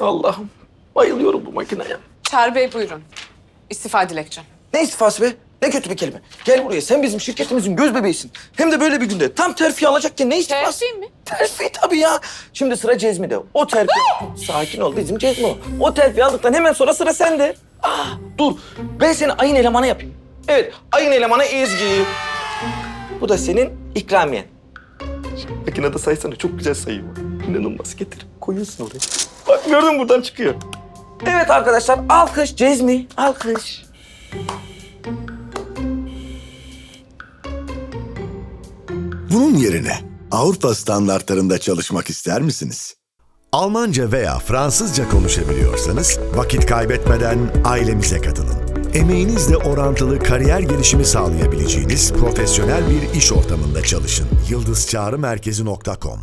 Allah'ım bayılıyorum bu makineye. Çağrı Bey buyurun. İstifa dilekçem. Ne istifası be? Ne kötü bir kelime. Gel buraya sen bizim şirketimizin göz bebeğisin. Hem de böyle bir günde. Tam terfi alacakken ne istifası? Terfi mi? Terfi tabii ya. Şimdi sıra Cezmi'de. O terfi... Sakin ol bizim Cezmi o. O terfi aldıktan hemen sonra sıra sende. Ah, dur ben seni ayın elemanı yapayım. Evet ayın elemanı Ezgi. Bu da senin ikramiyen. Makinede saysana çok güzel sayıyor. İnanılmaz getir. Koyuyorsun oraya. Bak gördün mü? buradan çıkıyor. Evet arkadaşlar alkış Cezmi alkış. Bunun yerine Avrupa standartlarında çalışmak ister misiniz? Almanca veya Fransızca konuşabiliyorsanız vakit kaybetmeden ailemize katılın. Emeğinizle orantılı kariyer gelişimi sağlayabileceğiniz profesyonel bir iş ortamında çalışın. yıldızçağrımerkezi.com